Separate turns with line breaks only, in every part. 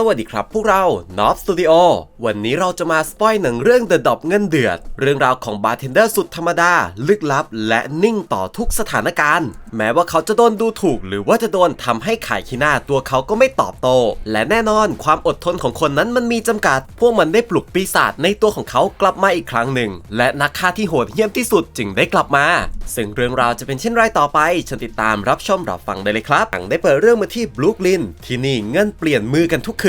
สวัสดีครับ พวกเรา n o b Studio วันนี้เราจะมาสปอยหนังเรื่อง The Dop เงินเดือด เรื่องราวของบาร์เทนเดอร์สุดธรรมดา ลึกลับ และนิ่งต่อทุกสถานการณ์ แม้ว่าเขาจะโดนดูถูก หรือว่าจะโดนทำให้ขายขี้หน้าตัวเขาก็ไม่ตอบโต้และแน่นอนความอดทนของคนนั้นมันมีจำกัด พวกมันได้ปลุกปีศาจในตัวของเขากลับมาอีกครั้งหนึ่ง และนักฆ่าที่โหดเหี้ยมที่สุดจึงได้กลับมา ซึ่งเรื่องราวจะเป็นเช่นไรต่อไปเชิญติดตามรับชมรับฟังได้เลยครับหนังได้เปิดเรื่องมาที่บลูกลินที่นี่เงินเปลี่ยนมือกันทุกคืน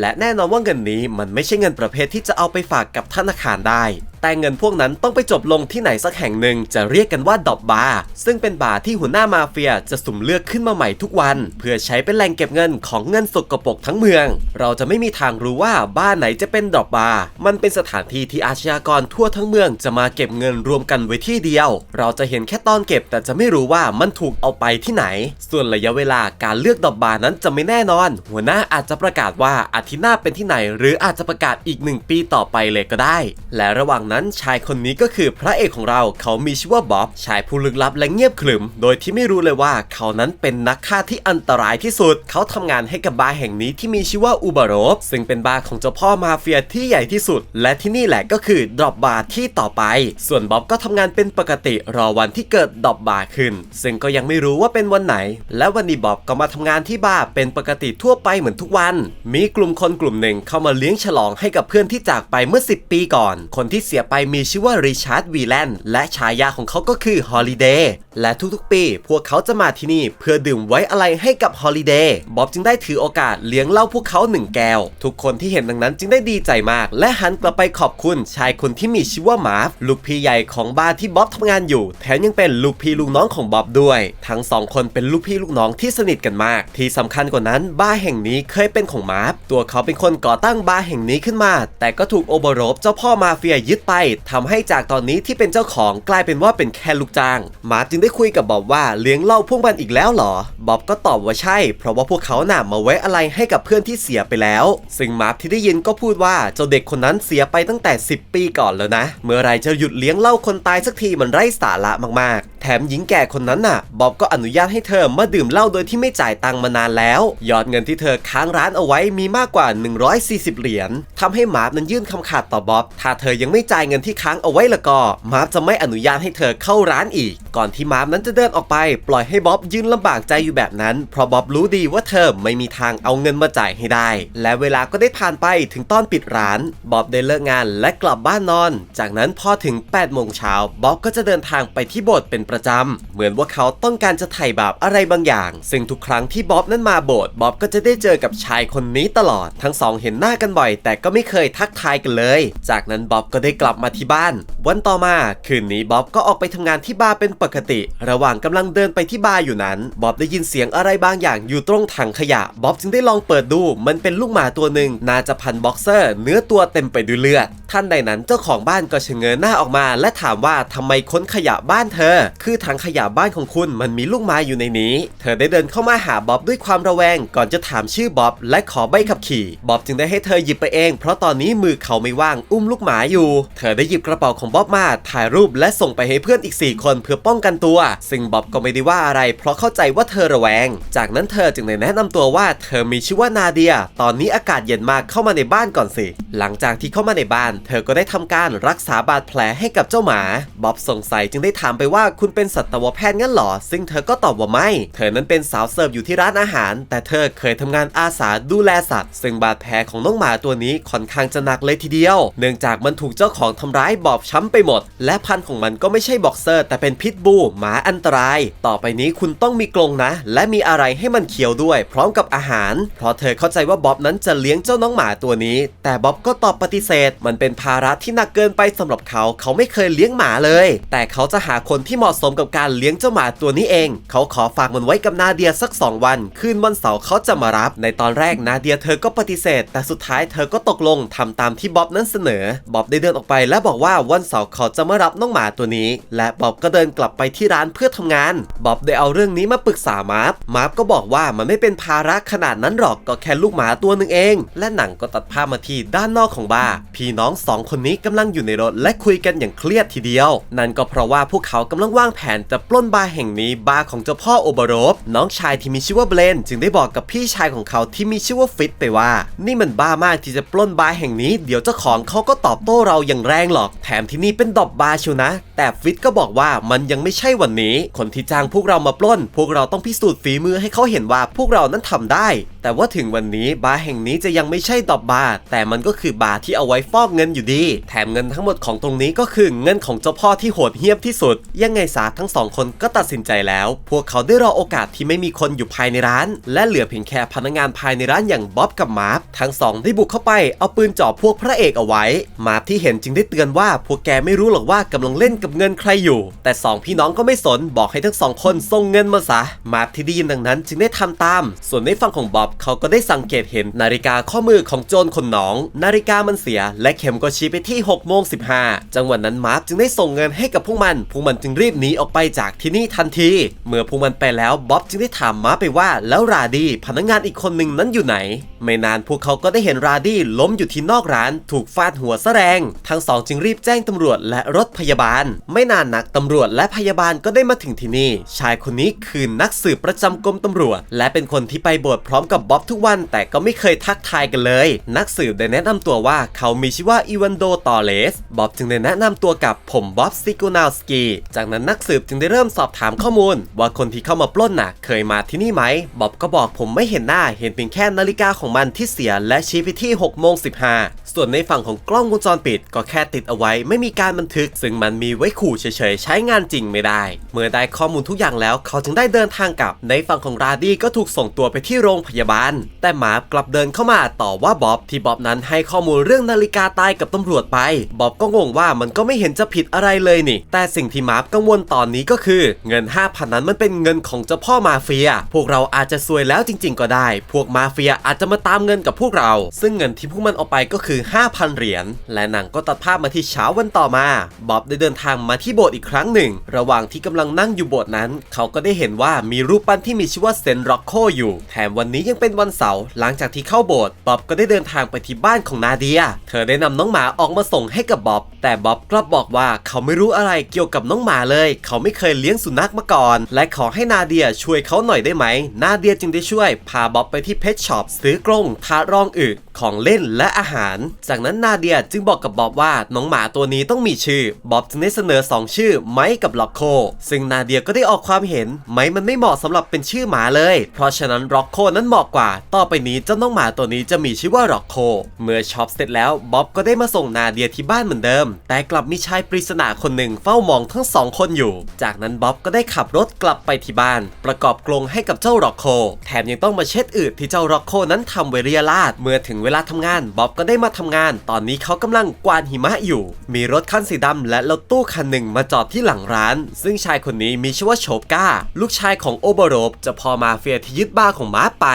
และแน่นอนว่าเงินนี้มันไม่ใช่เงินประเภทที่จะเอาไปฝากกับธนาคารได้แต่เงินพวกนั้นต้องไปจบลงที่ไหนสักแห่งหนึ่งจะเรียกกันว่าดอบบาร์ซึ่งเป็นบาร์ที่หัวหน้ามาเฟียจะสุ่มเลือกขึ้นมาใหม่ทุกวัน เพื่อใช้เป็นแหล่งเก็บเงินของเงินสกปรกทั้งเมือง เราจะไม่มีทางรู้ว่าบ้านไหนจะเป็นดอบบาร์มันเป็นสถานที่ที่อาชญากรทั่วทั้งเมืองจะมาเก็บเงินรวมกันไว้ที่เดียว เราจะเห็นแค่ตอนเก็บแต่จะไม่รู้ว่ามันถูกเอาไปที่ไหน ส่วนระยะเวลาการเลือกดอบบาร์นั้นจะไม่แน่นอน หัวหน้าอาจจะประกาศว่าอาทิตย์หน้าเป็นที่ไหน หรืออาจจะประกาศอีกหนึ่งปีต่อไปเลยก็ได้ และระหว่างนั้นชายคนนี้ก็คือพระเอกของเราเขามีชื่อว่าบ๊อบชายผู้ลึกลับและเงียบขรึม โดยที่ไม่รู้เลยว่าเขานั้นเป็นนักฆ่าที่อันตรายที่สุด เขาทำงานให้กับบาร์แห่งนี้ที่มีชื่อว่าอูบารบซึ่งเป็นบาร์ของเจ้าพ่อมาเฟียที่ใหญ่ที่สุด และที่นี่แหละก็คือดรอปบาร์ที่ต่อไป ส่วนบ๊อบก็ทำงานเป็นปกติรอวันที่เกิดดรอปบาร์ขึ้น ซึ่งก็ยังไม่รู้ว่าเป็นวันไหน และวันนี้บ๊อบก็มาทำงานที่บาร์เป็นปกติทั่วไปเหมือนทุกวัน มีกลุ่มคนกลุ่มหนึ่งเข้ามาเลี้ยงฉลองให้กับเพื่อนที่จากไปเมื่อ 10 ปีก่อน คนที่เสียไปมีชื่อว่าริชาร์ดวีแลนด์และฉายาของเขาก็คือฮอลิเดย์และทุกๆ ปี พวกเขาจะมาที่นี่เพื่อดื่มไว้อะไรให้กับฮอลิเดย์บ๊อบจึงได้ถือโอกาสเลี้ยงเหล้าพวกเขาหนึ่งแก้ว ทุกคนที่เห็นดังนั้นจึงได้ดีใจมาก และหันกลับไปขอบคุณชายคนที่มีชื่อว่ามาร์ฟลูกพี่ใหญ่ของบาร์ที่บ๊อบทำงานอยู่ แถมยังเป็นลูกพี่ลูกน้องของบ๊อบด้วย ทั้งสองคนเป็นลูกพี่ลูกน้องที่สนิทกันมาก ที่สำคัญกว่านั้นบาร์แห่งนี้เคยเป็นของมาร์ฟตัวเขาเป็นคนก่อตั้งบาร์แห่งนี้ขึ้นมา แต่ก็ถูกโอเบโรบเจ้าพ่อมาเฟียยึดไปทำให้จากตอนนี้ที่เป็นเจ้าของกลายเป็นว่าเป็นแค่ลูกจ้าง มาร์ฟจึงได้คุยกับบ๊อบว่าเลี้ยงเหล้าพวกมันอีกแล้วเหรอบ๊อบก็ตอบว่าใช่ เพราะว่าพวกเขาน่ะมาไว้อะไรให้กับเพื่อนที่เสียไปแล้ว ซึ่งมาร์ฟที่ได้ยินก็พูดว่าเจ้าเด็กคนนั้นเสียไปตั้งแต่ 10 ปีก่อนแล้วนะ เมื่อไรจะหยุดเลี้ยงเหล้าคนตายสักทีมันไร้สาระมากๆ แถมหญิงแก่คนนั้นน่ะบ๊อบก็อนุญาตให้เธอมาดื่มเหล้าโดยที่ไม่จ่ายตังค์มานานแล้ว ยอดเงินที่เธอค้างร้านเอาไว้มีมากกว่า 140 เหรียญทำให้มาร์นั้นยื่นคำขาดต่อบ๊อบถ้าเธอยังไม่จ่ายเงินที่ค้างเอาไว้ละก็ มาร์ฟจะไม่อนุญาตให้เธอเข้าร้านอีก ก่อนที่มาร์ฟนั้นจะเดินออกไป ปล่อยให้บ๊อบยืนลำบากใจอยู่แบบนั้น เพราะบ๊อบรู้ดีว่าเธอไม่มีทางเอาเงินมาจ่ายให้ได้ และเวลาก็ได้ผ่านไปถึงตอนปิดร้านบ๊อบได้เลิกงานและกลับบ้านนอน จากนั้นพอถึง8โมงเช้าบ๊อบก็จะเดินทางไปที่โบสถ์เป็นประจำ เหมือนว่าเขาต้องการจะไถ่บาปอะไรบางอย่าง ซึ่งทุกครั้งที่บ๊อบนั้นมาโบสถ์บ๊อบก็จะได้เจอกับชายคนนี้ตลอด ทั้งสองเห็นหน้ากันบ่อย แต่ก็ไม่เคยทักทายกันเลย จากนั้นบ๊อบก็ได้กลับมาที่บ้าน วันต่อมาคืนนี้บ๊อบก็ออกไปทำงานที่บาร์เป็นปกติ ระหว่างกำลังเดินไปที่บาร์อยู่นั้นบ๊อบได้ยินเสียงอะไรบางอย่างอยู่ตรงถังขยะบ๊อบจึงได้ลองเปิดดู มันเป็นลูกหมาตัวหนึ่งน่าจะพันบ็อกเซอร์ เนื้อตัวเต็มไปด้วยเลือดท่านใดนั้นเจ้าของบ้านก็เฉงเงินหน้าออกมา และถามว่าทำไมค้นขยะบ้านเธอ คือถังขยะบ้านของคุณมันมีลูกไม้อยู่ในนี้ เธอได้เดินเข้ามาหาบ๊อบด้วยความระแวง ก่อนจะถามชื่อบ๊อบและขอใบขับขี่บ๊อบจึงได้ให้เธอหยิบไปเอง เพราะตอนนี้มือเขาไม่ว่างอุ้มลูกหมาอยู่ เธธอได้หยิบกระเป๋าของบ๊อบมาถ่ายรูปและส่งไปให้เพื่อนอีก 4 คนเพื่อป้องกันตัว ซึ่งบ๊อบก็ไม่ได้ว่าอะไรเพราะเข้าใจว่าเธอระแวง จากนั้นเธอจึงได้แนะนำตัวว่าเธอมีชื่อว่านาเดีย ตอนนี้อากาศเย็นมากเข้ามาในบ้านก่อนสิ หลังจากที่เข้ามาในบ้าน เธอก็ได้ทำการรักษาบาดแผลให้กับเจ้าหมาบ๊อบสงสัยจึงได้ถามไปว่าคุณเป็นสัตวแพทย์งั้นหรอ ซึ่งเธอก็ตอบว่าไม่ เธอนั้นเป็นสาวเสิร์ฟอยู่ที่ร้านอาหาร แต่เธอเคยทำงานอาสาดูแลสัตว์ ซึ่งบาดแผลของน้องหมาตัวนี้ค่อนข้างจะหนักเลยทีเดียว เนื่องจากมันถูกเจ้าของของทำร้ายบอบช้ำไปหมด และพันธุ์ของมันก็ไม่ใช่บ็อกเซอร์ แต่เป็นพิทบูหมาอันตราย ต่อไปนี้คุณต้องมีกรงนะ และมีอะไรให้มันเคี้ยวด้วย พร้อมกับอาหาร เพราะเธอเข้าใจว่าบ๊อบนั้นจะเลี้ยงเจ้าน้องหมาตัวนี้ แต่บ๊อบก็ตอบปฏิเสธ มันเป็นภาระที่หนักเกินไปสำหรับเขา เขาไม่เคยเลี้ยงหมาเลย แต่เขาจะหาคนที่เหมาะสมกับการเลี้ยงเจ้าหมาตัวนี้เอง เขาขอฝากมันไว้กับนาเดียสัก 2 วัน คืนวันเสาร์เขาจะมารับ ในตอนแรกนาเดียเธอก็ปฏิเสธ แต่สุดท้ายเธอก็ตกลงทำตามที่บ๊อบนั้นเสนอบ๊อบได้เดินออกไปและบอกว่าวันเสาร์เขาจะมารับน้องหมาตัวนี้ และบ๊อบก็เดินกลับไปที่ร้านเพื่อทำงานบ๊อบได้เอาเรื่องนี้มาปรึกษามาร์ฟมาร์ฟก็บอกว่ามันไม่เป็นภาระขนาดนั้นหรอกก็แค่ลูกหมาตัวหนึ่งเอง และหนังก็ตัดภาพมาที่ด้านนอกของบาร์พี่น้องสองคนนี้กำลังอยู่ในรถและคุยกันอย่างเครียดทีเดียว นั่นก็เพราะว่าพวกเขากำลังวางแผนจะปล้นบาร์แห่งนี้บาร์ของเจ้าพ่อโอเบโรฟน้องชายที่มีชื่อว่าเบลน จึงได้บอกกับพี่ชายของเขาที่มีชื่อว่าฟิตไปว่า นี่มันบ้ามากที่จะปล้นบาร์แห่งนี้ เดี๋ยวเจ้าของเขาก็ตอบโต้เราอย่างแรงหรอก แถมที่นี่เป็นดอบบาร์ชิวนะ แต่ฟิตก็บอกว่ามันยังไม่ใช่วันนี้ คนที่จ้างพวกเรามาปล้น พวกเราต้องพิสูจน์ฝีมือให้เขาเห็นว่าพวกเรานั้นทำได้ แต่ว่าถึงวันนี้บาร์แห่งนี้จะยังไม่ใช่ดอบบาร์แต่มันก็คือบาร์ที่เอาไว้ฟอกเงินอยู่ดี แถมเงินทั้งหมดของตรงนี้ก็คือเงินของเจ้าพ่อที่โหดเหี้ยมที่สุด ยังไงซะทั้งสองคนก็ตัดสินใจแล้ว พวกเขาได้รอโอกาสที่ไม่มีคนอยู่ภายในร้าน และเหลือเพียงแค่พนักงานภายในร้านอย่างบ๊อบกับมาร์ฟทั้งสองได้บุกเข้าไปเอาปืนจ่อพวกพระเอกเอาไว้ มาร์ฟที่เห็นจึงได้เตือนว่าพวกแกไม่รู้หรอกว่ากำลังเล่นกับเงินใครอยู่ แต่สองพี่น้องก็ไม่สนบอกให้ทั้งสองคนส่งเงินมาซะมาร์ฟที่ได้ยินดังนั้นจึงได้ทำตาม ส่วนในฝั่งของบ๊อบเขาก็ได้สังเกตเห็นนาฬิกาข้อมือของโจรคนหนอง นาฬิกามันเสีย และเข็มก็ชี้ไปที่6โมง15จังหวะนั้นมาร์ฟจึงได้ส่งเงินให้กับพวกมัน พวกมันจึงรีบหนีออกไปจากที่นี่ทันที เมื่อพวกมันไปแล้วบ๊อบจึงได้ถามมาร์ฟไปว่าแล้วราดีพนักงานอีกคนหนึ่งนั้นอยู่ไหน ไม่นานพวกเขาก็ได้เห็นราดีล้มอยู่ที่นอกร้าน ถูกฟาดหัวซะแรงทั้งสองจึงรีบแจ้งตำรวจและรถพยาบาล ไม่นานนักตำรวจและพยาบาลก็ได้มาถึงที่นี่ ชายคนนี้คือนักสืบประจำกรมตำรวจ และเป็นคนที่ไปบสถ์พร้อมกับบ๊อบทุกวัน แต่ก็ไม่เคยทักทายกันเลย นักสืบได้แนะนำตัวว่าเขามีชื่อว่าอีวันโดตอเลสบ๊อบจึงได้แนะนำตัวกับผมบ๊อบซิโกนาวสกีจากนั้นนักสืบจึงได้เริ่มสอบถามข้อมูล ว่าคนที่เข้ามาปล้นน่ะ เคยมาที่นี่ไหมบ๊อบก็บอกผมไม่เห็นหน้าเห็นเพียงแค่นาฬิกาของมันที่เสียและชี้ไปที่6โมง15ส่วนในฝั่งของกล้องวงจรปิดก็แค่ติดเอาไว้ไม่มีการบันทึก ซึ่งมันมีไว้ขู่เฉยๆ ใช้งานจริงไม่ได้ เมื่อได้ข้อมูลทุกอย่างแล้วเขาจึงได้เดินทางกลับ ในฝั่งของราดี้ก็ถูกส่งตัวไปที่โรงพยาบาล แต่หมากลับเดินเข้ามาต่อว่าบ๊อบที่บ๊อบนั้นให้ข้อมูลเรื่องนาฬิกาตายกับตำรวจไปบ๊อบก็งงว่ามันก็ไม่เห็นจะผิดอะไรเลยนี่ แต่สิ่งที่หมาร์ฟกังวลตอนนี้ก็คือ เงิน 5,000 นั้นมันเป็นเงินของเจ้าพ่อมาเฟีย พวกเราอาจจะซวยแล้วจริง ๆ ก็ได้ พวกมาเฟียอาจจะมาตามเงินกับพวกเรา ซึ่งเงินที่พวกมันเอาไปก็คือ 5,000 เหรียญ และหนังก็ตัดภาพมาที่เช้าวันต่อมา บ๊อบได้เดินทางมาที่โบสถ์อีกครั้งหนึ่ง ระหว่างที่กำลังนั่งอยู่โบสถ์นั้น เขาก็ได้เห็นว่ามีรูปปั้นที่มีชื่อว่าเซนร็อกโคอยู่ แถมวันนี้ยังเป็นวันเสาร์หลังจากที่เข้าโบสถ์บ๊อบก็ได้เดินทางไปที่บ้านของนาเดีย เธอได้นำน้องหมาออกมาส่งให้กับบ๊อบแต่บ๊อบกลับบอกว่าเขาไม่รู้อะไรเกี่ยวกับน้องหมาเลย เขาไม่เคยเลี้ยงสุนัขมาก่อน และขอให้นาเดียช่วยเขาหน่อยได้ไหม นาเดียจึงได้ช่วย พาบ๊อบไปที่เพชช็อปซื้อกรงทารองอึของเล่นและอาหาร จากนั้นนาเดียจึงบอกกับบ๊อบว่าน้องหมาตัวนี้ต้องมีชื่อบ๊อบจึงได้เสนอ 2 ชื่อไมค์กับล็อกโค ซึ่งนาเดียก็ได้ออกความเห็น ไมค์มันไม่เหมาะสำหรับเป็นชื่อหมาเลย เพราะฉะนั้นล็อกโคนั้นเหมาะกว่า ต่อไปนี้เจ้าน้องหมาตัวนี้จะมีชื่อว่าล็อกโค เมื่อช็อปเสร็จแล้วบ๊อบก็ได้มาส่งนาเดียที่บ้านเหมือนเดิม แต่กลับมีชายปริศนาคนหนึ่งเฝ้ามองทั้งสองคนอยู่ จากนั้นบ๊อบก็ได้ขับรถกลับไปที่บ้าน ประกอบกรงให้กับเจ้าล็อกโค แถมยังต้องมาเช็ดอึที่เจ้าล็อกโคนั้นทำไวเรียราดเมื่อถึงเวลาทำงานบ๊อบก็ได้มาทำงาน ตอนนี้เขากำลังกวาดหิมะอยู่ มีรถคันสีดำและรถตู้คันหนึ่งมาจอดที่หลังร้าน ซึ่งชายคนนี้มีชื่อว่าโชบกาลูกชายของโอเบโรฟเจะพอมาเฟียที่ยึดบ้านของม้าไป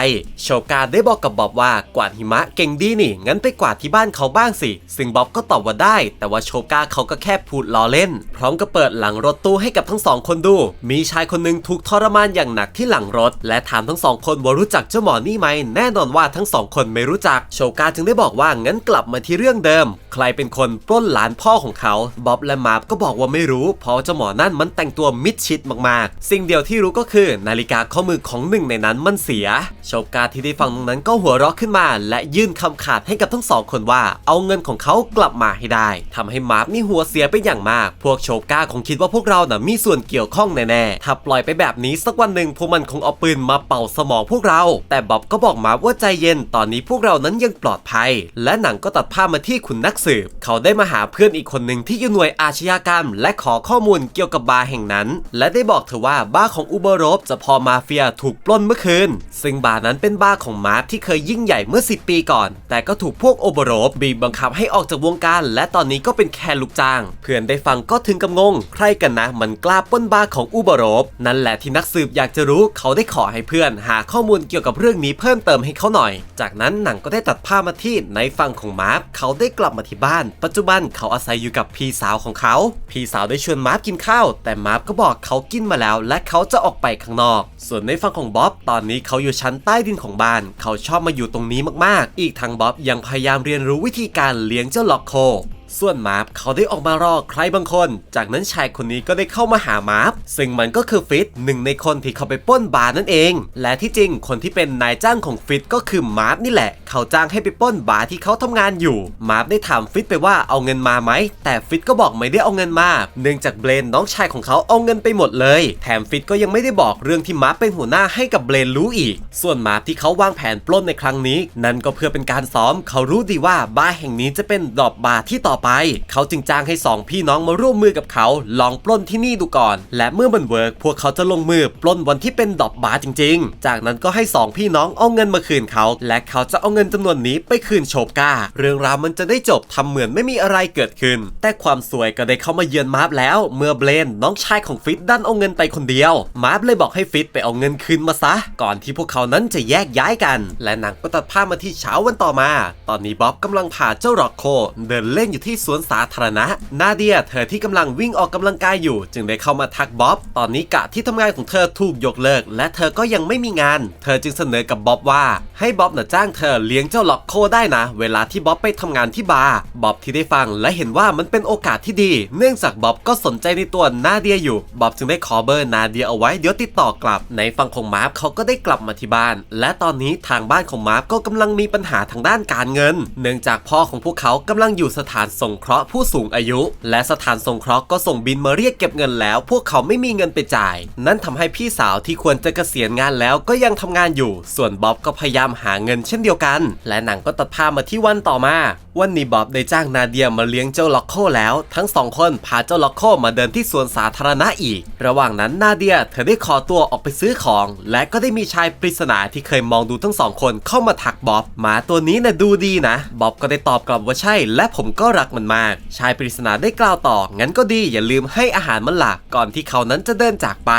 โชบกาได้บอกกับบ๊อบว่ากวาดหิมะเก่งดีนี่ งั้นไปกวาดที่บ้านเขาบ้างสิ ซึ่งบ๊อบก็ตอบว่าได้ แต่ว่าโชบกาเขาก็แค่พูดล้อเล่น พร้อมกับเปิดหลังรถตู้ให้กับทั้งสองคนดู มีชายคนหนึ่งถูกทรมานอย่างหนักที่หลังรถ และถามทั้งสองคนว่ารู้จักเจ้าหมอนี่ไหม แน่นอนว่าทั้งสองคนไม่รู้จักโชกาจึงได้บอกว่างั้นกลับมาที่เรื่องเดิม ใครเป็นคนปล้นหลานพ่อของเขาบ๊อบและมาร์ฟก็บอกว่าไม่รู้ เพราะเจ้าหมอนั่นมันแต่งตัวมิดชิดมากๆ สิ่งเดียวที่รู้ก็คือ นาฬิกาข้อมือของหนึ่งในนั้นมันเสีย โชกาที่ได้ฟังตรงนั้นก็หัวเราะขึ้นมา และยื่นคำขาดให้กับทั้งสองคนว่า เอาเงินของเขากลับมาให้ได้ทำให้มาร์ฟนี่หัวเสียไปอย่างมาก พวกโชกาคงคิดว่าพวกเราน่ะมีส่วนเกี่ยวข้องแน่ๆถ้าปล่อยไปแบบนี้สักวันหนึ่งพวกมันคงเอาปืนมาเป่าสมองพวกเรา แต่บ๊อบก็บอกมาร์ฟว่าใจเย็นตอนนี้พวกเรานั้นยงปลอดภัย และหนังก็ตัดภาพมาที่คุณนักสืบ เขาได้มาหาเพื่อนอีกคนหนึ่งที่อยู่หน่วยอาชญากรรม และขอข้อมูลเกี่ยวกับบาร์แห่งนั้น และได้บอกเธอว่าบาร์ของอูเบอร์โรจะพอมาเฟียถูกปล้นเมื่อคืน ซึ่งบาร์นั้นเป็นบาร์ของมาร์ฟที่เคยยิ่งใหญ่เมื่อ 10 ปีก่อน แต่ก็ถูกพวกโอเบอร์โรบีบบังคับให้ออกจากวงการ และตอนนี้ก็เป็นแค่ลูกจ้าง เพื่อนได้ฟังก็ถึงกับงง ใครกันนะ มันกล้าปล้นบาร์ของอูเบอร์โรนั่นแหละที่นักสืบอยากจะรู้ เขาได้ขอให้เพื่อน หาข้อมูลเกี่ยวกับเรื่องนี้เพิ่มเติมให้เขาหน่อย จากนั้นหนังก็ได้ตัดดภาพมาที่ในฝั่งของมาร์ฟเขาได้กลับมาที่บ้าน ปัจจุบันเขาอาศัยอยู่กับพี่สาวของเขา พี่สาวได้ชวนมาร์ฟกินข้าว แต่มาร์ฟก็บอกเขากินมาแล้ว และเขาจะออกไปข้างนอก ส่วนในฝั่งของบ๊อบตอนนี้เขาอยู่ชั้นใต้ดินของบ้าน เขาชอบมาอยู่ตรงนี้มากๆ อีกทั้งบ๊อบยังพยายามเรียนรู้วิธีการเลี้ยงเจ้าล็อกโค ส่วนมาร์ฟเขาได้ออกมารอใครบางคน จากนั้นชายคนนี้ก็ได้เข้ามาหามาร์ฟซึ่งมันก็คือฟิตหนึ่งในคนที่เขาไปปล้นบาร์นั่นเอง และที่จริงคนที่เป็นนายจ้างของฟิตก็คือมาร์ฟนี่แหละ เขาจ้างให้ไปปล้นบาร์ที่เขาทำงานอยู่ มาร์ฟได้ถามฟิตไปว่าเอาเงินมาไหม แต่ฟิตก็บอกไม่ได้เอาเงินมา เนื่องจากเบรนน้องชายของเขาเอาเงินไปหมดเลย แถมฟิตก็ยังไม่ได้บอกเรื่องที่มาร์ฟเป็นหัวหน้าให้กับเบรนรู้อีก ส่วนมาร์ฟที่เขาวางแผนปล้นในครั้งนี้ นั่นก็เพื่อเป็นการซ้อม เขารู้ดีว่าบาร์แห่งนี้จะเป็นดรอปบาร์ที่ต่อไป เขาจึงจ้างให้สองพี่น้องมาร่วมมือกับเขา ลองปล้นที่นี่ดูก่อน และเมื่อมันเวิร์กพวกเขาจะลงมือปล้นวันที่เป็นดอปบาร์จริง ๆ จากนั้นก็ให้สองพี่น้องเอาเงินมาคืนเขา และเขาจะเอาเงินจำนวนนี้ไปคืนโชบกาเรื่องราวมันจะได้จบทำเหมือนไม่มีอะไรเกิดขึ้น แต่ความสวยก็ได้เข้ามาเยือนมาร์ฟแล้ว เมื่อเบรนน้องชายของฟิตดันเอาเงินไปคนเดียว มาร์ฟเลยบอกให้ฟิตไปเอาเงินคืนมาซะ ก่อนที่พวกเขานั้นจะแยกย้ายกัน และหนังก็ตัดภาพมาที่เช้าวันต่อมา ตอนนี้บ๊อบกำลังพาเจ้าร็อกโคเดินเล่นอยู่ที่สวนสาธารณะ นาเดียเธอที่กำลังวิ่งออกกำลังกายอยู่ จึงได้เข้ามาทักบ๊อบ ตอนนี้กะที่ทำงานของเธอถูกยกเลิก และเธอก็ยังไม่มีงาน เธอจึงเสนอกับบ๊อบว่า ให้บ๊อบน่ะจ้างเธอเลี้ยงเจ้าล็อกโคได้นะ เวลาที่บ๊อบไปทำงานที่บาร์บ๊อบที่ได้ฟังและเห็นว่ามันเป็นโอกาสที่ดี เนื่องจากบ๊อบก็สนใจในตัวนาเดียอยู่บ๊อบจึงได้ขอเบอร์นาเดียเอาไว้เดี๋ยวติดต่อกลับ ในฝั่งของมาร์ฟเขาก็ได้กลับมาที่บ้าน และตอนนี้ทางบ้านของมาร์ฟก็กำลังมีปัญหาทางด้านการเงิน เนื่องจากพ่อของพวกเขากำลังอยู่สถานสงเคราะห์ผู้สูงอายุ และสถานสงเคราะห์ก็ส่งบินมาเรียกเก็บเงินแล้ว พวกเขาไม่มีเงินไปจ่าย นั่นทำให้พี่สาวที่ควรจะเกษียณงานแล้วก็ยังทำงานอยู่ ส่วนบ๊อบก็พยายามหาเงินเช่นเดียวกัน และหนังก็ตัดภาพมาที่วันต่อมา วันนี้บ๊อบได้จ้างนาเดียมาเลี้ยงเจ้าล็อกโคแล้ว ทั้งสองคนพาเจ้าล็อกโคมาเดินที่สวนสาธารณะอีก ระหว่างนั้นนาเดียเธอได้ขอตัวออกไปซื้อของ และก็ได้มีชายปริศนาที่เคยมองดูทั้งสองคนเข้ามาทักบ๊อบหมาตัวนี้น่ะดูดีนะบ๊อบก็ได้ตอบกลับว่าใช่ และผมก็รักมันมาก ชายปริศนาได้กล่าวต่อ งั้นก็ดีอย่าลืมให้อาหารมันหลักก่อนที่เขานั้นจะเดินจากไป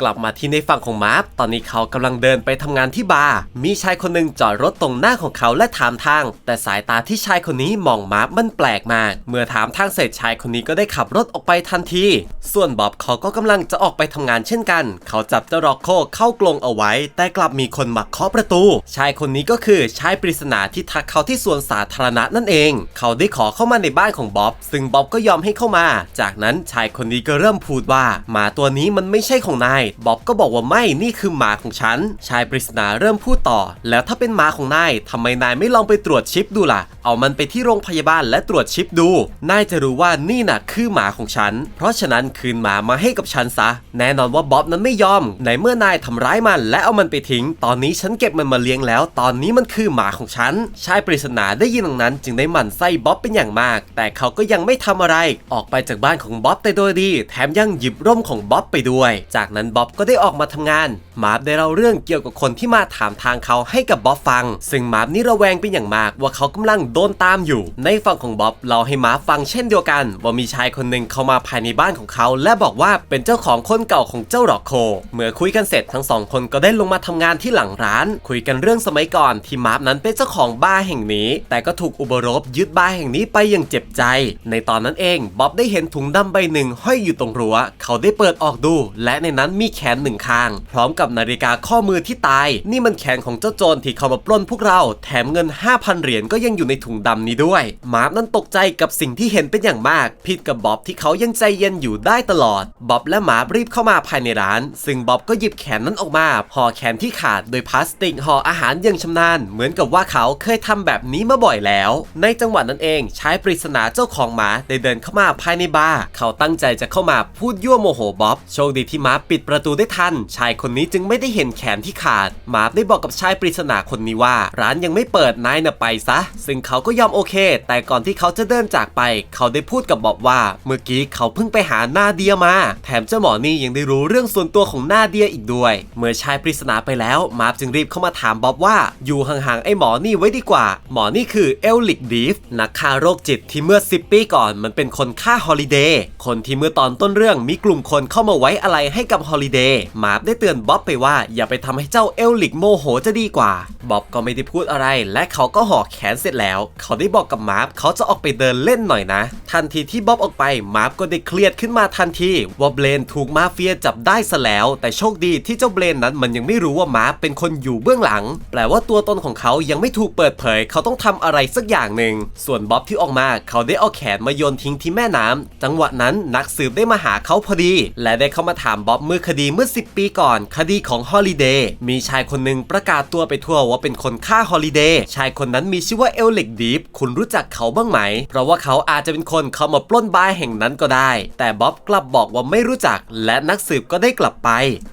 กลับมาที่ในฝั่งของมาร์ฟตอนนี้เขากำลังเดินไปทำงานที่บาร์ มีชายคนหนึ่งจอดรถตรงหน้าของเขาและถามทาง แต่สายตาที่ชายคนนี้มองมาร์ฟมันแปลกมาก เมื่อถามทางเสร็จชายคนนี้ก็ได้ขับรถออกไปทันที ส่วนบ๊อบเขาก็กำลังจะออกไปทำงานเช่นกัน เขาจับเจ้าร็อกโคเข้ากรงเอาไว้ แต่กลับมีคนมาเคาะประตู ชายคนนี้ก็คือชายปริศนาที่ทักเขาที่สวนสาธารณะนั่นเอง เขาได้ขอเข้ามาในบ้านของบ๊อบซึ่งบ๊อบก็ยอมให้เข้ามา จากนั้นชายคนนี้ก็เริ่มพูดว่าหมาตัวนี้มันไม่ใช่ของนายบ๊อบก็บอกว่าไม่นี่คือหมาของฉัน ชายปริศนาเริ่มพูดต่อ แล้วถ้าเป็นหมาของนายทำไมนายไม่ลองไปตรวจชิปดูล่ะ เอามันไปที่โรงพยาบาลและตรวจชิปดู นายจะรู้ว่านี่น่ะคือหมาของฉัน เพราะฉะนั้นคืนหมามาให้กับฉันซะ แน่นอนว่าบ๊อบนั้นไม่ยอม ในเมื่อนายทำร้ายมันและเอามันไปทิ้ง ตอนนี้ฉันเก็บมันมาเลี้ยงแล้ว ตอนนี้มันคือหมาของฉัน ชายปริศนาได้ยินดังนั้น จึงได้หมั่นไส้บ๊อบเป็นอย่างมากแต่เขาก็ยังไม่ทำอะไร ออกไปจากบ้านของบ๊อบแต่โดยดี แถมยังหยิบร่มของบ๊อบไปด้วย จากนั้นบ๊อบก็ได้ออกมาทำงาน มาร์ฟได้เล่าเรื่องเกี่ยวกับคนที่มาถามทางเขาให้กับบ๊อบฟัง ซึ่งมาร์ฟนี่ระแวงเป็นอย่างมาก ว่าเขากำลังโดนตามอยู่ ในฝั่งของบ๊อบเราให้มาร์ฟฟังเช่นเดียวกัน ว่ามีชายคนหนึ่งเข้ามาภายในบ้านของเขา และบอกว่าเป็นเจ้าของคนเก่าของเจ้าร็อกโค เมื่อคุยกันเสร็จทั้งสองคนก็ได้ลงมาทำงานที่หลังร้าน คุยกันเรื่องสมัยก่อนที่มาร์ฟนั้นเป็นเจ้าของบาร์แห่งนี้ แต่ก็ถูกอุบรบยึดบาร์แห่งนี้ไปอย่างเจ็บใจ ในตอนนั้นเองบ๊อบได้เห็นถุงดำใบหนึ่งห้อยอยู่ตรงรั้ว เขาได้เปิดออกดู และในนั้นมีแขนหนึ่งข้าง พร้อมกับนาฬิกาข้อมือที่ตาย นี่มันแขนของเจ้าโจรที่เขามาปล้นพวกเรา แถมเงิน 5,000 เหรียญก็ยังอยู่ในถุงดำนี้ด้วย มาร์ฟนั้นตกใจกับสิ่งที่เห็นเป็นอย่างมาก ผิดกับบ๊อบที่เขายังใจเย็นอยู่ได้ตลอด บ๊อบและมาร์ฟรีบเข้ามาภายในร้าน ซึ่งบ๊อบก็หยิบแขนนั้นออกมาห่อแขนที่ขาดโดยพลาสติกห่ออาหารอย่างชำนาญ เหมือนกับว่าเขาเคยทำแบบนี้มาบ่อยแล้ว ในจังหวะนั้นเองชายปริศนาเจ้าของหมาได้เดินเข้ามาภายในบาร์เขาตั้งใจจะเข้ามาพูดยั่วโมโหบ๊อบ โชคดีที่มาร์ปิดประตูได้ทัน ชายคนนี้จึงไม่ได้เห็นแขนที่ขาด มาร์ได้บอกกับชายปริศนาคนนี้ว่า ร้านยังไม่เปิดนายน่ะไปซะ ซึ่งเขาก็ยอมโอเค แต่ก่อนที่เขาจะเดินจากไป เขาได้พูดกับบ๊อบว่า เมื่อกี้เขาเพิ่งไปหานาเดียมา แถมเจ้าหมอนี่ยังได้รู้เรื่องส่วนตัวของหน้าเดียอีกด้วย เมื่อชายปริศนาไปแล้ว มาร์จึงรีบเข้ามาถามบ๊อบว่า อยู่ห่างๆไอ้หมอนี่ไว้ดีกว่า หมอนี่คือเอลลิกดีฟนักฆ่าโรคจิตที่เมื่อ 10 ปีก่อนมันเป็นคนฆ่าฮอลิเดย์คนที่เมื่อตอนต้นเรื่องมีกลุ่มคนเข้ามาไว้อะไรให้กับฮอลิเดย์มาร์ฟได้เตือนบ๊อบไปว่าอย่าไปทำให้เจ้าเอลลิกโมโหจะดีกว่าบ๊อบก็ไม่ได้พูดอะไร และเขาก็ห่อแขนเสร็จแล้ว เขาได้บอกกับมาร์ฟเขาจะออกไปเดินเล่นหน่อยนะ ทันทีที่บ๊อบออกไปมาร์ฟก็ได้เครียดขึ้นมาทันทีว่าเบลนถูกมาเฟียจับได้ซะแล้ว แต่โชคดีที่เจ้าเบลนนั้นมันยังไม่รู้ว่ามาร์ฟเป็นคนอยู่เบื้องหลัง แปลว่าตัวตนของเขายังไม่ถูกเปิดเผย เขาต้องทำอะไรสักอย่างหนึ่งส่วนบ๊อบที่ออกมาเขาได้เอาแขนมาโยนทิ้งที่แม่น้ำจังหวะนั้นนักสืบได้มาหาเขาพอดี และได้เข้ามาถามบ๊อบเมื่อคดีเมื่อ 10 ปีก่อน คดีของฮอลิเดย์มีชายคนหนึ่งประกาศตัวไปทั่วว่าเป็นคนฆ่าฮอลิเดย์ชายคนนั้นมีชื่อว่าเอลเล็กดีฟคุณรู้จักเขาบ้างไหม เพราะว่าเขาอาจจะเป็นคนเข้ามาปล้นบาร์แห่งนั้นก็ได้ แต่บ๊อบกลับบอกว่าไม่รู้จัก และนักสืบก็ได้กลับไป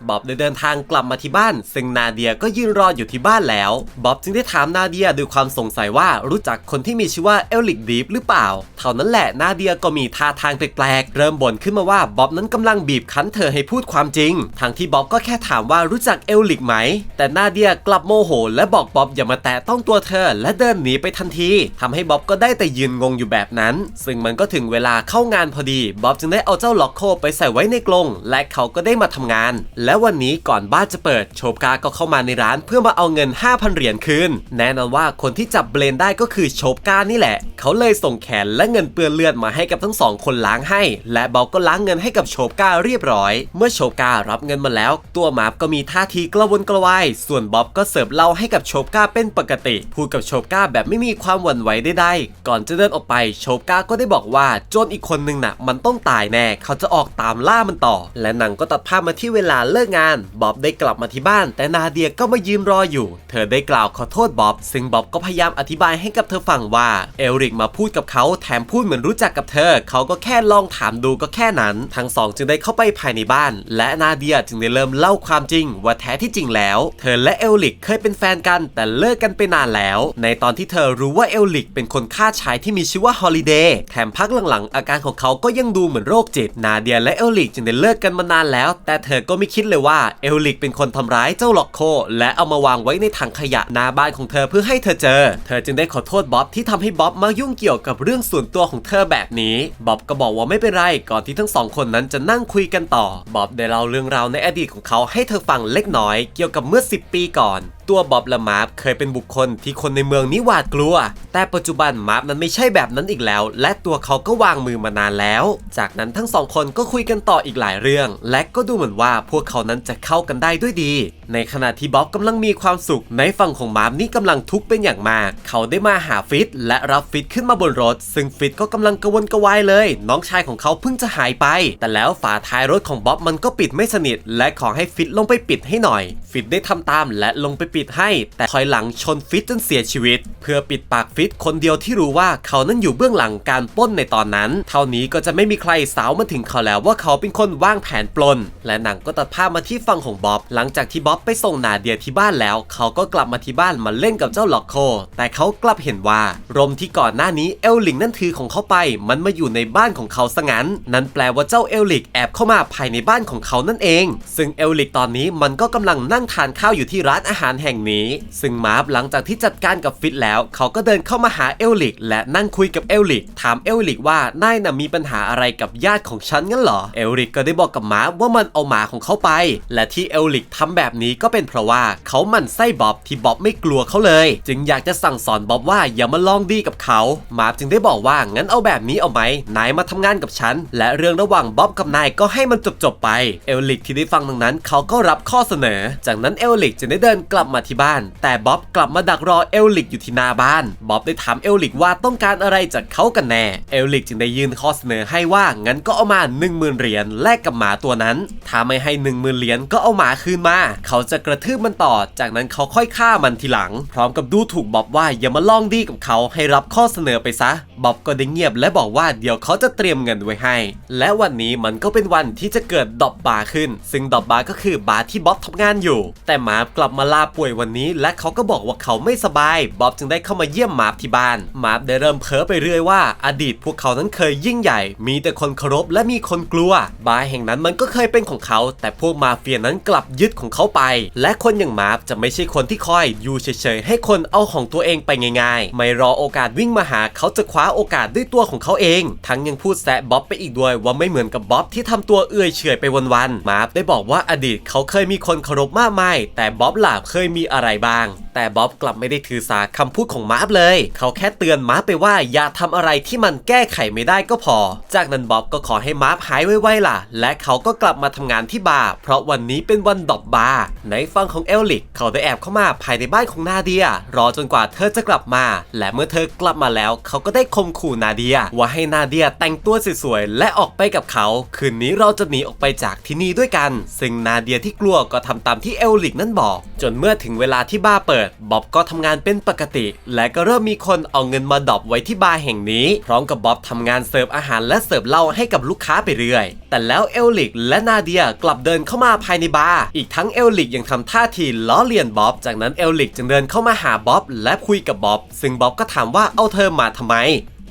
บ๊อบได้เดินทางกลับมาที่บ้าน ซึ่งนาเดียก็ยืนรออยู่ที่บ้านแล้วบ๊อบจึงได้ถามนาเดียด้วยความสงสัยว่ารู้จักคนที่มีชื่อว่าเอลลิกดีฟหรือเปล่า เท่านั้นแหละนาเดียก็มีท่าทางแปลกๆ เริ่มบ่นขึ้นมาว่าบ๊อบนั้นกำลังบีบคั้นเธอให้พูดความจริงทางที่บ๊อบก็แค่ถามว่ารู้จักเอลลิกไหม แต่นาเดียกลับโมโห และบอกบ๊อบอย่ามาแตะต้องตัวเธอ และเดินหนีไปทันทีทำให้บ๊อบก็ได้แต่ยืนงงอยู่แบบนั้น ซึ่งมันก็ถึงเวลาเข้างานพอดีบ๊อบจึงได้เอาเจ้าล็อกโคไปใส่ไว้ในกรงและเขาก็ได้มาทำงาน และวันนี้ก่อนบ้านจะเปิดโชบกาก็เข้ามาในร้านเพื่อมาเอาเงิน 5,000 เหรียญคืน แน่นอนว่าคนที่จับเบลนได้ก็คือโชบกานี่แหละ เขาเลยส่งแขนและเงินเปื้อนเลือดมาให้กับทั้งสองคนล้างให้ และเบ๊อบก็ล้างเงินให้กับโชบกาเรียบร้อย เมื่อโชบการับเงินมาแล้ว ตัวมาร์ฟก็มีท่าทีกระวนกระวาย ส่วนบ๊อบก็เสิร์ฟเหล้าให้กับโชบกาเป็นปกติ พูดกับโชบกาแบบไม่มีความหวั่นไหวใดๆก่อนจะเดินออกไปโชบกาก็ได้บอกว่าโจรอีกคนนึงน่ะ มันต้องตายแน่เขาจะออกตามล่ามันต่อ และหนังก็ตัดภาพมาที่เวลาเลิกงานบ๊อบได้กลับมาที่บ้าน แต่นาเดียก็มายืนรออยู่ เธอได้กล่าวขอโทษบ๊อบซึ่งบ๊อบก็พยายามอธิบายให้กับเธอฟังว่าเอริกมาพูดกับเขาแถมพูดเหมือนรู้จักกับเธอ เขาก็แค่ลองถามดูก็แค่นั้น ทั้งสองจึงได้เข้าไปภายในบ้าน และนาเดียจึงได้เริ่มเล่าความจริง ว่าแท้ที่จริงแล้ว เธอและเอลลิกเคยเป็นแฟนกัน แต่เลิกกันไปนานแล้ว ในตอนที่เธอรู้ว่าเอลลิกเป็นคนฆ่าชายที่มีชื่อว่าฮอลิเดย์แถมพักหลังๆ อาการของเขาก็ยังดูเหมือนโรคจิต นาเดียและเอลลิกจึงได้เลิกกันมานานแล้ว แต่เธอก็ไม่คิดเลยว่าเอลิกเป็นคนทำร้ายเจ้าล็อกโค และเอามาวางไว้ในถังขยะหน้าบ้านของเธอเพื่อให้เธอเจอ เธอจึงได้ขอโทษบ๊อบที่ทำให้บ๊อบมายุ่งเกี่ยวกับเรื่องส่วนตัวของเธอแบบนี้ บ๊อบก็บอกว่าไม่เป็นไร ก่อนที่ทั้งสองคนนั้นจะนั่งคุยกันต่อ บ๊อบได้เล่าเรื่องราวในอดีตของเขาให้เธอฟังเล็กน้อย เกี่ยวกับเมื่อ 10 ปีก่อน ตัวบ๊อบและมาร์ฟเคยเป็นบุคคลที่คนในเมืองนี้หวาดกลัว แต่ปัจจุบันมาร์ฟนั้นไม่ใช่แบบนั้นอีกแล้ว และตัวเขาก็วางมือมานานแล้ว จากนั้นทั้งสองคนก็คุยกันต่ออีกหลายเรื่อง และก็ดูเหมือนว่าพวกเขานั้นจะเข้ากันได้ด้วยดี ในขณะที่บ๊อบกำลังมีความสุข ในฝั่งของมาร์ฟนี่กำลังทุกข์เป็นอย่างมาก เขาได้มาหาฟิตและรับฟิตขึ้นมาบนรถ ซึ่งฟิตก็กำลังกระวนกระวายเลย น้องชายของเขาเพิ่งจะหายไป แต่แล้วฝาท้ายรถของบ๊อบมันก็ปิดไม่สนิท และขอให้ฟิตลงไปปิดให้หน่อย ฟิตได้ทำตามและลงไปปิดให้ แต่ถอยหลังชนฟิตจนเสียชีวิต เพื่อปิดปากฟิตคนเดียวที่รู้ว่าเขานั้นอยู่เบื้องหลังการปล้นในตอนนั้น เท่านี้ก็จะไม่มีใครสาวมาถึงเขาแล้วว่าเขาเป็นคนวางแผนปล้น และหนังก็ตัดภาพมาที่ฝั่งของบ๊อบหลังจากที่บ๊อบไปส่งนาเดียที่บ้านแล้ว เขาก็กลับมาที่บ้านมาเล่นกับเจ้าล็อกโค แต่เขากลับเห็นว่า รมที่ก่อนหน้านี้เอลลิงนั่นถือของเขาไป มันมาอยู่ในบ้านของเขาซะงั้น นั่นแปลว่าเจ้าเอลลิกแอบเข้ามาภายในบ้านของเขานั่นเอง ซึ่งเอลลิกตอนนี้มันก็กำลังนั่งทานข้าวอยู่ที่ร้านอาหารแห่งนี้ ซึ่งมาร์ฟหลังจากที่จัดการกับฟิตแล้ว เขาก็เดินเข้ามาหาเอลลิก และนั่งคุยกับเอลลิก ถามเอลลิกว่านายน่ะมีปัญหาอะไรกับญาติของฉันงั้นเหรอ เอลลิกก็ได้บอกกับมาร์ฟว่ามันเอาหมาของเขาไป และที่เอลลิกทำแบบนี้ก็เป็นเพราะว่าเขาหมั่นไส้บ๊อบที่บ๊อบไม่กลัวเขาเลย จึงอยากจะสั่งสอนบ๊อบว่าอย่ามาลองดีกับเขา มาร์ฟจึงได้บอกว่างั้นเอาแบบนี้เอาไหมนายมาทำงานกับฉัน และเรื่องระหว่างบ๊อบกับนายก็ให้มันจบๆไป เอลลิกที่ได้ฟังดังนั้น เขาก็รับข้อเสนอ จากนั้นเอลลิกจึงได้เดินกลับมาที่บ้าน แต่บ๊อบกลับมาดักรอเอลลิกอยู่ที่หน้าบ้านบ๊อบได้ถามเอลลิกว่าต้องการอะไรจากเขากันแน่เอลลิกจึงได้ยื่นข้อเสนอให้ว่างั้นก็เอามา 1 0,000เหรียญแลกกับหมาตัวนั้น ถ้าไม่ให้ 1 0,000เหรียญก็เอาหมาคืนมา เขาจะกระทืบมันต่อ จากนั้นเขาค่อยฆ่ามันทีหลัง พร้อมกับดูถูกบ๊อบว่าอย่ามาลองดีกับเขาให้รับข้อเสนอไปซะบ๊อบก็ได้เงียบและบอกว่าเดี๋ยวเขาจะเตรียมเงินไว้ให้ และวันนี้มันก็เป็นวันที่จะเกิดดอบบาร์ขึ้น ซึ่งดอบบาร์ก็คือบาร์ที่บ๊อบทำงานอยู่ แต่หมากลับมาลาป่วยวยวันนี้ และเขาก็บอกว่าเขาไม่สบายบ๊อบจึงได้เข้ามาเยี่ยมมาร์ฟที่บ้านมาร์ฟได้เริ่มเพ้อไปเรื่อยว่า อดีตพวกเขานั้นเคยยิ่งใหญ่ มีแต่คนเคารพและมีคนกลัว บาร์แห่งนั้นมันก็เคยเป็นของเขา แต่พวกมาเฟียนั้นกลับยึดของเขาไป และคนอย่างมาร์ฟจะไม่ใช่คนที่คอยอยู่เฉยๆให้คนเอาของตัวเองไปง่ายๆ ไม่รอโอกาสวิ่งมาหาเขาจะคว้าโอกาสด้วยตัวของเขาเอง ทั้งยังพูดแซะบ๊อบไปอีกด้วยว่าไม่เหมือนกับบ๊อบที่ทำตัวเอื่อยเฉยไปวันๆมาร์ฟได้บอกว่าอดีตเขาเคยมีคนเคารพมากมายแต่บ๊อบหลาบเคยมีอะไรบ้าง แต่บ๊อบกลับไม่ได้ถือสาคำพูดของมาร์ฟเลย เขาแค่เตือนมาร์ฟไปว่าอย่าทำอะไรที่มันแก้ไขไม่ได้ก็พอ จากนั้นบ๊อบก็ขอให้มาร์ฟหายไวๆล่ะ และเขาก็กลับมาทำงานที่บาร์เพราะวันนี้เป็นวันดอบบาร์ในฝั่งของเอลลิกเขาได้แอบเข้ามาภายในบ้านของนาเดีย รอจนกว่าเธอจะกลับมา และเมื่อเธอกลับมาแล้ว เขาก็ได้ข่มขู่นาเดีย ว่าให้นาเดียแต่งตัวสวยๆและออกไปกับเขา คืนนี้เราจะหนีออกไปจากที่นี่ด้วยกัน ซึ่งนาเดียที่กลัวก็ทำตามที่เอลลิกนั้นบอก จนเมื่อถึงเวลาที่บาร์เปิดบ๊อบก็ทำงานเป็นปกติ และก็เริ่มมีคนเอาเงินมาดอบไว้ที่บาร์แห่งนี้ พร้อมกับบ๊อบทำงานเสิร์ฟอาหารและเสิร์ฟเหล้าให้กับลูกค้าไปเรื่อย แต่แล้วเอลลิกและนาเดียกลับเดินเข้ามาภายในบาร์อีกทั้งเอลลิกยังทำท่าทีล้อเลียนบ๊อบจากนั้นเอลลิกจึงเดินเข้ามาหาบ๊อบและคุยกับบ๊อบซึ่งบ๊อบก็ถามว่าเอาเธอมาทำไม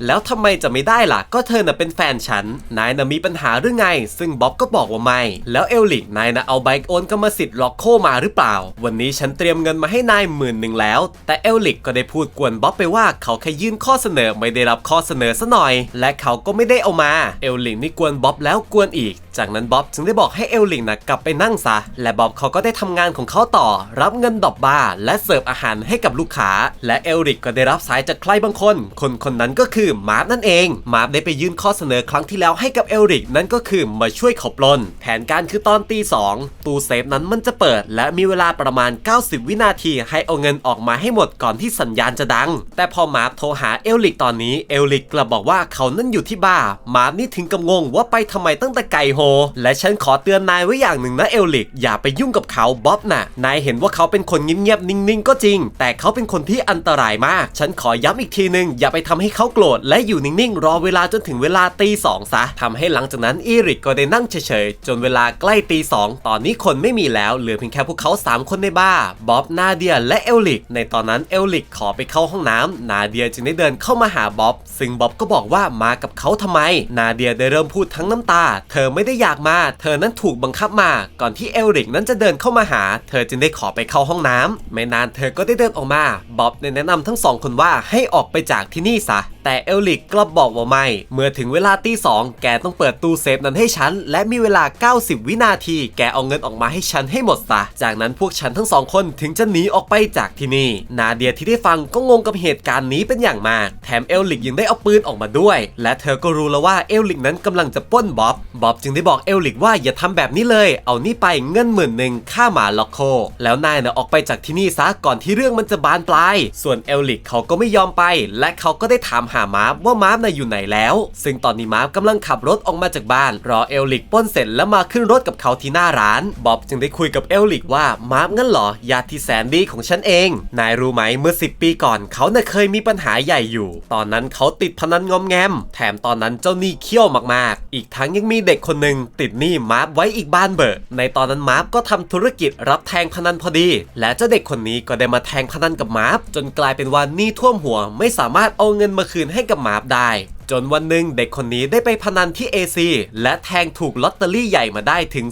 แล้วทำไมจะไม่ได้ล่ะ ก็เธอน่ะเป็นแฟนฉัน นายน่ะมีปัญหาหรือไง ซึ่งบ๊อบก็บอกว่าไม่ แล้วเอลลิกนายน่ะเอาใบโอนกรรมสิทธิ์ล็อกโคมาหรือเปล่า วันนี้ฉันเตรียมเงินมาให้นายหมื่นหนึ่งแล้ว แต่เอลลิกก็ได้พูดกวนบ๊อบไปว่าเขาแค่ยื่นข้อเสนอไม่ได้รับข้อเสนอซะหน่อย และเขาก็ไม่ได้เอามา เอลลิกนี่กวนบ๊อบแล้วกวนอีก จากนั้นบ๊อบจึงได้บอกให้เอลลิกนะกลับไปนั่งซะ และบ๊อบเขาก็ได้ทำงานของเขาต่อ รับเงินดอบบาร์และเสิร์ฟอาหารให้กับลูกค้า และเอลลิกก็ได้รับสายจากใครบางคน คนคนนั้นก็คือมาร์ฟนั่นเอง มาร์ฟได้ไปยื่นข้อเสนอครั้งที่แล้วให้กับเอลริกนั่นก็คือมาช่วยเขาปล้น แผนการคือตอนตีสองตู้เซฟนั้นมันจะเปิด และมีเวลาประมาณ 90 วินาทีให้เอาเงินออกมาให้หมดก่อนที่สัญญาณจะดัง แต่พอมาร์ฟโทรหาเอลริกตอนนี้เอลริกกลับบอกว่าเขานั่นอยู่ที่บาร์มาร์ฟนี่ถึงกับงงว่าไปทำไมตั้งแต่ไก่โฮ และฉันขอเตือนนายไว้อย่างหนึ่งนะเอลริกอย่าไปยุ่งกับเขาบ๊อบน่ะนายเห็นว่าเขาเป็นคนเงียบๆนิ่งๆ ก็จริง แต่เขาเป็นคนที่อันตรายมาก ฉันขอย้ำอีกทีหนึงอย่าไปทำให้เขาโกรธและอยู่นิ่งๆ รอเวลาจนถึงเวลาตีสองซะทำให้หลังจากนั้นอีริกก็ได้นั่งเฉยๆ จนเวลาใกล้ตีสองตอนนี้คนไม่มีแล้ว เหลือเพียงแค่พวกเขา 3 คนในบ้าบ๊อบนาเดียและเอลลิก ในตอนนั้นเอลลิกขอไปเข้าห้องน้ำนาเดียจึงได้เดินเข้ามาหาบ๊อบ ซึ่งบ๊อบก็บอกว่ามากับเขาทำไม นาเดียได้เริ่มพูดทั้งน้ำตา เธอไม่ได้อยากมา เธอนั้นถูกบังคับมา ก่อนที่เอลลิกนั้นจะเดินเข้ามาหา เธอจึงได้ขอไปเข้าห้องน้ำไม่นานเธอก็ได้เดินออกมาบ๊อบได้แนะนำทั้งสองคนว่าให้ออกไปจากที่นี่ซะ แต่เอลลิกกลับบอกว่าไม่ เมื่อถึงเวลาตีสองแกต้องเปิดตู้เซฟนั้นให้ฉัน และมีเวลา 90 วินาที แกเอาเงินออกมาให้ฉันให้หมดซะ จากนั้นพวกฉันทั้งสองคนถึงจะหนีออกไปจากที่นี่ นาเดียที่ได้ฟังก็งงกับเหตุการณ์นี้เป็นอย่างมาก แถมเอลลิกยังได้เอาปืนออกมาด้วย และเธอก็รู้แล้วว่าเอลลิกนั้นกำลังจะป้นบ๊อบ บ๊อบจึงได้บอกเอลลิกว่าอย่าทำแบบนี้เลย เอานี่ไปเงินหมื่นหนึ่งค่าหมาล็อกโค แล้วนายน่ะออกไปจากที่นี่ซะก่อนที่เรื่องมันจะบานปลาย ส่วนเอลลิกเขาก็ไม่ยอมไป และเขาก็ได้ถามหามาร์ฟว่ามาร์ฟน่ะอยู่ไหนแล้ว ซึ่งตอนนี้มาร์ฟกำลังขับรถออกมาจากบ้าน รอเอลลิกป้นเสร็จแล้วมาขึ้นรถกับเขาที่หน้าร้านบ๊อบจึงได้คุยกับเอลลิกว่ามาร์ฟงั้นเหรอญาติที่แสนดีของฉันเอง นายรู้ไหมเมื่อ 10 ปีก่อนเขาน่ะเคยมีปัญหาใหญ่อยู่ ตอนนั้นเขาติดพนันงอมแงม แถมตอนนั้นเจ้าหนี้เขี้ยวมากๆ อีกทั้งยังมีเด็กคนหนึ่งติดหนี้มาร์ฟไว้อีกบ้านเบิกในตอนนั้นมาร์ฟก็ทำธุรกิจรับแทงพนันพอดี และเจ้าเด็กคนนี้ก็ได้มาแทงพนันกับมาร์ฟจนกลายเป็นว่าหนี้ท่วมหัวไม่สามารถเอาเงินมาคืนให้กับมาร์ฟได้ จนวันหนึ่งเด็กคนนี้ได้ไปพนันที่ AC และแทงถูกลอตเตอรี่ใหญ่มาได้ถึง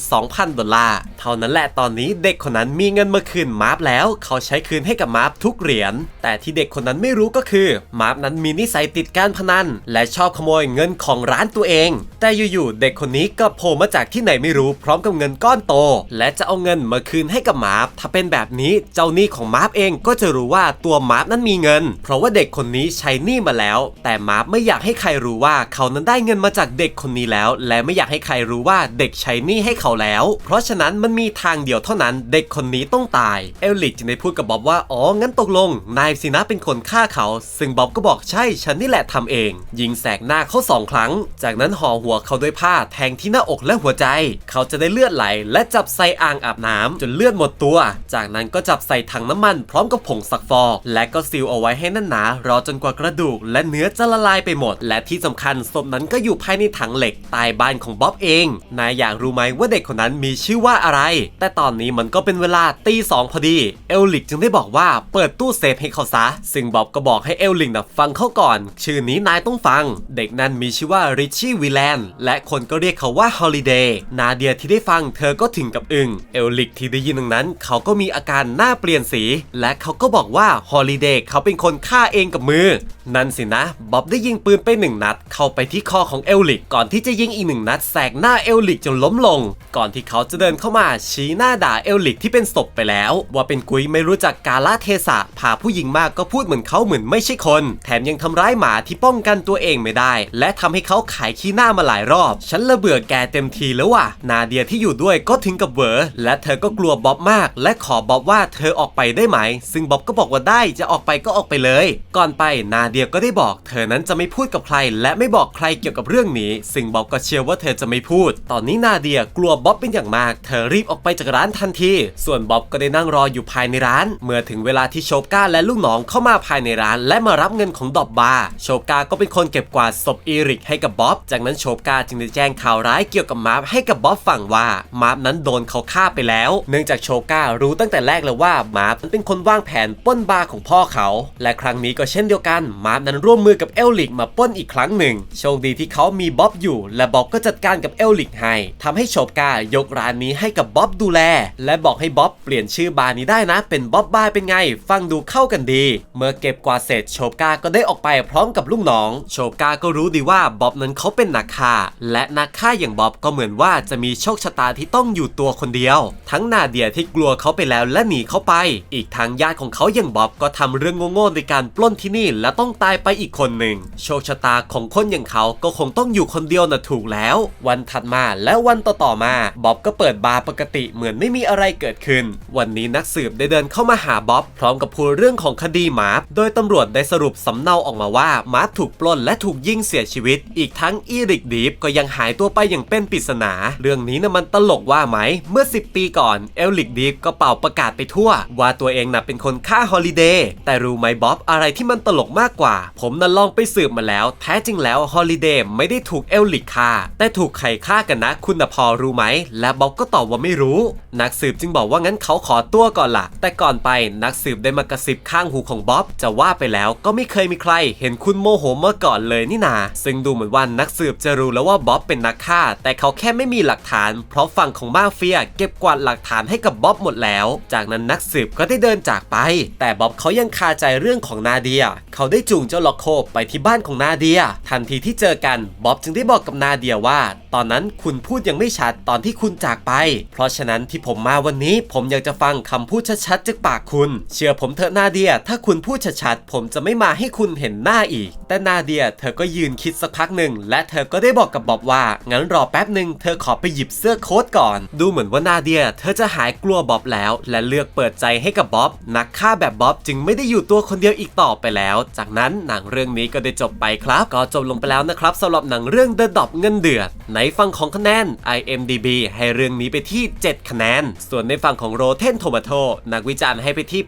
22,000 ดอลลาร์ เท่านั้นแหละตอนนี้เด็กคนนั้นมีเงินมาคืนมาร์ฟแล้ว เขาใช้คืนให้กับมาร์ฟทุกเหรียญ แต่ที่เด็กคนนั้นไม่รู้ก็คือ มาร์ฟนั้นมีนิสัยติดการพนัน และชอบขโมยเงินของร้านตัวเอง แต่อยู่ๆเด็กคนนี้ก็โผล่มาจากที่ไหนไม่รู้พร้อมกับเงินก้อนโต และจะเอาเงินมาคืนให้กับมาร์ฟถ้าเป็นแบบนี้เจ้าหนี้ของมาร์ฟเองก็จะรู้ว่าตัวมาร์ฟนั้นมีเงิน เพราะว่าเด็กคนนี้ใช้หนี้มาแล้ว แต่มาร์ฟไม่อยากให้ใครรู้ว่าเขานั้นได้เงินมาจากเด็กคนนี้แล้ว และไม่อยากให้ใครรู้ว่าเด็กใช้หนี้ให้เขาแล้ว เพราะฉะนั้นมันมีทางเดียวเท่านั้น เด็กคนนี้ต้องตายเอลลิกจึงได้พูดกับบ๊อบว่าอ๋องั้นตกลง นายสินะเป็นคนฆ่าเขา ซึ่งบ๊อบก็บอกใช่ฉันนี่แหละทำเอง ยิงแสกหน้าเขาสองครั้ง จากนั้นห่อหัวเขาด้วยผ้าแทงที่หน้าอกและหัวใจ เขาจะได้เลือดไหล และจับใส่อ่างอาบน้ำจนเลือดหมดตัว จากนั้นก็จับใส่ถังน้ำมัน พร้อมกับผงซักฟอกและก็ซีลเอาไว้ให้แน่นหนารอจนกว่ากระดูกและเนื้อจะละลายไปหมด และที่สำคัญศพนั้นก็อยู่ภายในถังเหล็กใต้บ้านของบ๊อบเอง นายอยากรู้ไหมว่าเด็กคนนั้นมีชื่อว่าอะไร แต่ตอนนี้มันก็เป็นเวลาตีสองพอดี เอลลิกจึงได้บอกว่าเปิดตู้เซฟให้เขาซะ ซึ่งบ๊อบก็บอกให้เอลลิกนะฟังเขาก่อน ชื่อนี้นายต้องฟัง เด็กนั้นมีชื่อว่าริชชี่วิลแลนและคนก็เรียกเขาว่าฮอลิเดย์นาเดียที่ได้ฟังเธอก็ถึงกับอึง้งเอลลิกที่ได้ยินดังนั้น เขาก็มีอาการหน้าเปลี่ยนสี และเขาก็บอกว่าฮอลิเดย์เขาเป็นคนฆ่าเองกับมือ นั่นสินะบ๊อบได้ยินยิงปืนไปหนึ่งนัด เข้าไปที่คอของเอลลิกก่อนที่จะยิงอีกหนึ่งนัดแสกหน้าเอลลิกจนล้มลง ก่อนที่เขาจะเดินเข้ามาชี้หน้าด่าเอลลิกที่เป็นศพไปแล้ว ว่าเป็นกุยไม่รู้จักกาลเทศะพาผู้หญิงมากก็พูดเหมือนเขาเหมือนไม่ใช่คน แถมยังทำร้ายหมาที่ป้องกันตัวเองไม่ได้ และทำให้เขาขายขี้หน้ามาหลายรอบ ฉันละเบื่อแกเต็มทีแล้วว่ะนาเดียที่อยู่ด้วยก็ถึงกับเวอและเธอก็กลัวบ๊อบมาก และขอบ๊อบว่าเธอออกไปได้ไหม ซึ่งบ๊อบก็บอกว่าได้จะออกไปก็ออกไปเลย ก่อนไปนาเดียก็ได้บอก เธอนั้นจะไม่ไม่พูดกับใคร และไม่บอกใครเกี่ยวกับเรื่องนี้ ซึ่งบ๊อบก็เชื่อว่าเธอจะไม่พูด ตอนนี้นาเดียกลัวบ๊อบเป็นอย่างมาก เธอรีบออกไปจากร้านทันที ส่วนบ๊อบก็ได้นั่งรออยู่ภายในร้าน เมื่อถึงเวลาที่โชก้าและลูกน้องเข้ามาภายในร้าน และมารับเงินของดอบบาร์โชก้าก็เป็นคนเก็บกวาดศพอีริกให้กับบ๊อบ จากนั้นโชก้าจึงได้แจ้งข่าวร้ายเกี่ยวกับมาร์ฟให้กับบ๊อบฟังว่ามาร์ฟนั้นโดนเขาฆ่าไปแล้ว เนื่องจากโชก้ารู้ตั้งแต่แรกแล้วว่ามาร์ฟเป็นคนวางแผนป้นบาร์ของพ่อเขา และครั้งนี้ก็เช่นเดียวกันมาร์ฟนั้นร่วมมือกับเอลลิกมาปล้นอีกครั้งหนึ่ง โชคดีที่เขามีบ๊อบอยู่ และบ๊อบก็จัดการกับเอลลิกให้ทำให้โชกายกร้านนี้ให้กับบ๊อบดูแล และบอกให้บ๊อบเปลี่ยนชื่อบาร์นี้ได้นะ เป็นบ๊อบบาร์เป็นไง ฟังดูเข้ากันดี เมื่อเก็บกวาดเสร็จโชกาก็ได้ออกไปพร้อมกับลูกน้อง โชกาก็รู้ดีว่าบ๊อบนั้นเขาเป็นนักฆ่า และนักฆ่าอย่างบ๊อบก็เหมือนว่าจะมีโชคชะตาที่ต้องอยู่ตัวคนเดียว ทั้งนาเดียที่กลัวเขาไปแล้วและหนีเขาไป อีกทางญาติของเขาอย่างบ๊อบก็ทำเรื่องโง่ๆในการปล้นที่นี่และต้องตายไปอีกคนหนึ่งโชคชะตาของคนอย่างเขาก็คงต้องอยู่คนเดียวน่ะถูกแล้ว วันถัดมาและวันต่อๆมาบ๊อบก็เปิดบาร์ปกติเหมือนไม่มีอะไรเกิดขึ้น วันนี้นักสืบได้เดินเข้ามาหาบ๊อบพร้อมกับพูดเรื่องของคดีมาร์ฟโดยตำรวจได้สรุปสำเนาออกมาว่ามาร์ฟถูกปล้นและถูกยิงเสียชีวิต อีกทั้งอีริกดีฟก็ยังหายตัวไปอย่างเป็นปริศนา เรื่องนี้นะมันตลกว่าไหม เมื่อ 10 ปีก่อนเอลลิกดีฟก็เป่าประกาศไปทั่ว ว่าตัวเองน่ะเป็นคนฆ่าฮอลิเดย์แต่รู้ไหมบ๊อบอะไรที่มันตลกมากกว่า ผมน่ะลองไปสืบมาแล้ว แท้จริงแล้วฮอลิเดย์ไม่ได้ถูกเอลลิกฆ่า แต่ถูกใครฆ่ากันนะ คุณนพอรู้ไหม และบ๊อบก็ตอบว่าไม่รู้ นักสืบจึงบอกว่างั้นเขาขอตัวก่อนล่ะ แต่ก่อนไปนักสืบได้มากระซิบข้างหูของบ๊อบจะว่าไปแล้วก็ไม่เคยมีใคร เห็นคุณโมโหมาก่อนเลยนี่นา ซึ่งดูเหมือนว่านักสืบจะรู้แล้วว่าบ๊อบเป็นนักฆ่า แต่เขาแค่ไม่มีหลักฐาน เพราะฝั่งของมาเฟีย เก็บกวาดหลักฐานให้กับบ๊อบหมดแล้ว จากนั้นนักสืบก็ได้เดินจากไป แต่บ๊อบเขายังคาใจเรื่องของนาเดีย เขาได้จูงเจ้าล็อกโคไปที่บ้านของนาเดีย ทันทีที่เจอกันบ๊อบจึงได้บอกกับนาเดียว่า ตอนนั้นคุณพูดยังไม่ชัดตอนที่คุณจากไป เพราะฉะนั้นที่ผมมาวันนี้ผมอยากจะฟังคำพูดชัดๆจากปากคุณ เชื่อผมเถอะนาเดีย ถ้าคุณพูดชัดๆผมจะไม่มาให้คุณเห็นหน้าอีก แต่นาเดีย เธอก็ยืนคิดสักพักหนึ่งและเธอก็ได้บอกกับบ๊อบว่างั้นรอแป๊บหนึ่งเธอขอไปหยิบเสื้อโค้ทก่อน ดูเหมือนว่านาเดีย เธอจะหายกลัวบ๊อบแล้ว และเลือกเปิดใจให้กับบ๊อบนักฆ่าแบบบ๊อบจึงไม่ได้อยู่ตัวคนเดียวอีกต่อไปแล้ว จากนั้นหนังเรื่องนี้ก็ได้จจบไปครับ ก็จบลงไปแล้วนะครับสำหรับหนังเรื่อง The Dop เงินเดือดในฝั่งของคะแนน IMDB ให้เรื่องนี้ไปที่ 7 คะแนน ส่วนในฝั่งของ Rotten Tomato นักวิจารณ์ให้ไปที่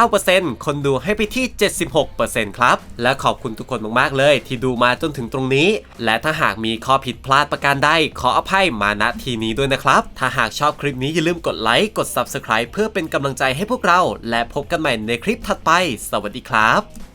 89%คนดูให้ไปที่ 76%ครับ และขอบคุณทุกคนมากๆเลย ที่ดูมาจนถึงตรงนี้ และถ้าหากมีข้อผิดพลาดประการใดขออภัยมาณทีนี้ด้วยนะครับ ถ้าหากชอบคลิปนี้อย่าลืมกดไลค์กด Subscribe เพื่อเป็นกำลังใจให้พวกเรา และพบกันใหม่ในคลิปถัดไป สวัสดีครับ